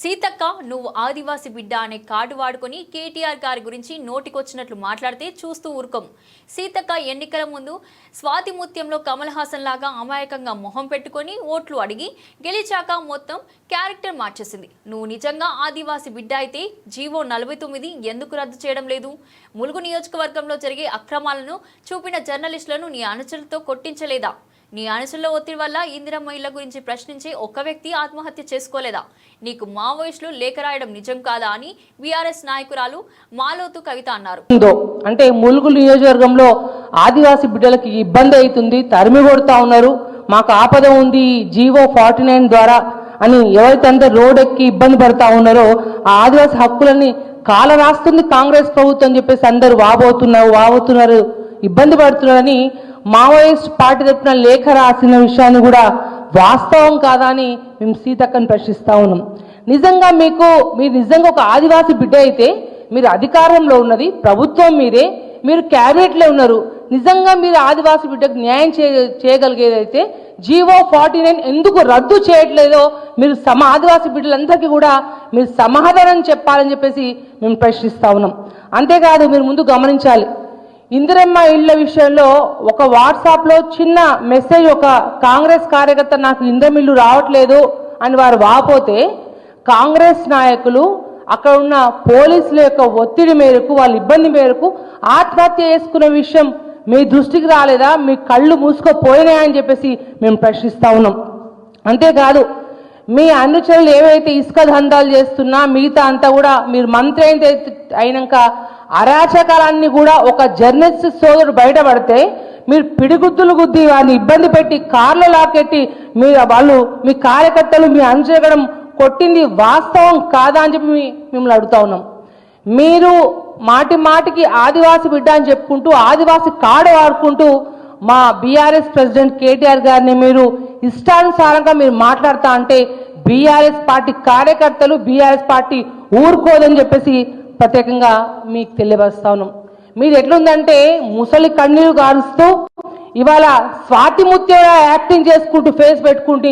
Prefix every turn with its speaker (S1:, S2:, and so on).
S1: సీతక్క నువ్వు ఆదివాసి బిడ్డ అనే కార్డు వాడుకొని కేటీఆర్ గారి గురించి నోటికొచ్చినట్లు మాట్లాడితే చూస్తూ ఊరుకోం సీతక్క ఎన్నికల ముందు స్వాతి ముత్యంలో కమల్ హాసన్ లాగా అమాయకంగా మొహం పెట్టుకొని ఓట్లు అడిగి గెలిచాక మొత్తం క్యారెక్టర్ మార్చేసింది. నువ్వు నిజంగా ఆదివాసి బిడ్డ అయితే జీవో నలభై తొమ్మిది ఎందుకు రద్దు చేయడం లేదు? ములుగు నియోజకవర్గంలో జరిగే అక్రమాలను చూపిన జర్నలిస్టులను నీ అనుచరులతో కొట్టించలేదా? నీ అనుసరుల ఒత్తిడి వల్ల ఇందిరమ్మ ఇళ్ళ గురించి ప్రశ్నించి ఒక్క వ్యక్తి ఆత్మహత్య చేసుకోలేదా? నీకు మావోయిస్టులు లేఖ రాయడం నిజం కాదా అని బీఆర్ఎస్ నాయకురాలు మాలోతు కవిత అన్నారు.
S2: ఉందో? అంటే ములుగు నియోజకవర్గంలో ఆదివాసి బిడ్డలకి ఇబ్బంది అవుతుంది తరిమి కొడుతా ఉన్నారు. మాకు ఆపద ఉంది జీవో ఫార్టీ నైన్ ద్వారా అని ఎవరైతే అందరు రోడ్ ఎక్కి ఇబ్బంది పడతా ఉన్నారో ఆ ఆదివాసి హక్కులని కాల రాస్తుంది కాంగ్రెస్ ప్రభుత్వం చెప్పేసి అందరు వాబోతున్నారు వాబోతున్నారు ఇబ్బంది పడుతున్నారని మావోయిస్ట్ పార్టీ తరపున లేఖ రాసిన విషయాన్ని కూడా వాస్తవం కాదా అని మేము సీతక్కని ప్రశ్నిస్తా ఉన్నాం. నిజంగా మీకు మీరు నిజంగా ఒక ఆదివాసి బిడ్డ అయితే మీరు అధికారంలో ఉన్నది ప్రభుత్వం మీదే మీరు క్యాబినెట్లో ఉన్నారు. నిజంగా మీరు ఆదివాసి బిడ్డకు న్యాయం చే చేయగలిగేదైతే జీవో ఫార్టీ నైన్ ఎందుకు రద్దు చేయట్లేదో మీరు సమ ఆదివాసి బిడ్డలందరికీ కూడా మీరు సమాధానం చెప్పాలని చెప్పేసి మేము ప్రశ్నిస్తా ఉన్నాం. అంతేకాదు మీరు ముందు గమనించాలి ఇందిరమ్మ ఇళ్ళ విషయంలో ఒక వాట్సాప్లో చిన్న మెసేజ్ ఒక కాంగ్రెస్ కార్యకర్త నాకు ఇందిరమ్మ ఇల్లు రావట్లేదు అని వారు వాపోతే కాంగ్రెస్ నాయకులు అక్కడ ఉన్న పోలీసుల యొక్క ఒత్తిడి మేరకు వాళ్ళ ఇబ్బంది మేరకు ఆత్మహత్య చేసుకున్న విషయం మీ దృష్టికి రాలేదా? మీ కళ్ళు మూసుకుపోయినాయని చెప్పేసి మేము ప్రశ్నిస్తా ఉన్నాం. అంతేకాదు మీ అనుచరులు ఏవైతే ఇసుక దందాలు చేస్తున్నా మిగతా అంతా కూడా మీరు మంత్రి అయితే అయినాక అరాచకాలన్నీ కూడా ఒక జర్నలిస్ట్ సోదరుడు బయటపడితే మీరు పిడిగుద్దులు గుద్ది వారిని ఇబ్బంది పెట్టి కార్లు లాకెట్టి మీ వాళ్ళు మీ కార్యకర్తలు మీ అనుచరగడం కొట్టింది వాస్తవం కాదా అని చెప్పి మిమ్మల్ని అడుగుతా ఉన్నాం. మీరు మాటి మాటికి ఆదివాసి బిడ్డ అని చెప్పుకుంటూ ఆదివాసి కాడ వాడుకుంటూ మా బీఆర్ఎస్ ప్రెసిడెంట్ కేటీఆర్ గారిని మీరు ఇష్టానుసారంగా మీరు మాట్లాడతా అంటే బీఆర్ఎస్ పార్టీ కార్యకర్తలు బీఆర్ఎస్ పార్టీ ఊరుకోదని చెప్పేసి ప్రత్యేకంగా మీకు తెలియపరుస్తా ఉన్నాం. మీరు ఎట్లుందంటే ముసలి కన్నీరు గారుస్తూ ఇవాళ స్వాతిముత్యంగా యాక్టింగ్ చేసుకుంటూ ఫేస్ పెట్టుకుంటూ